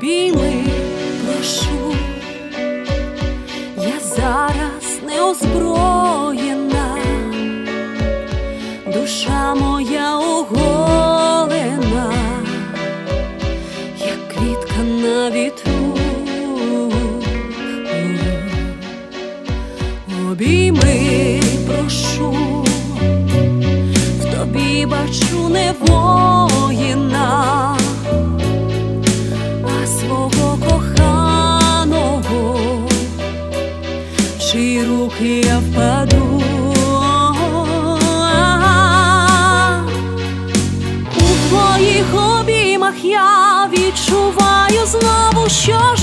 обійми, прошу, я зараз не озброєна, душа моя оголена, як квітка на вітру. руки я впаду. У твоїх обіймах я відчуваю знову, що ж.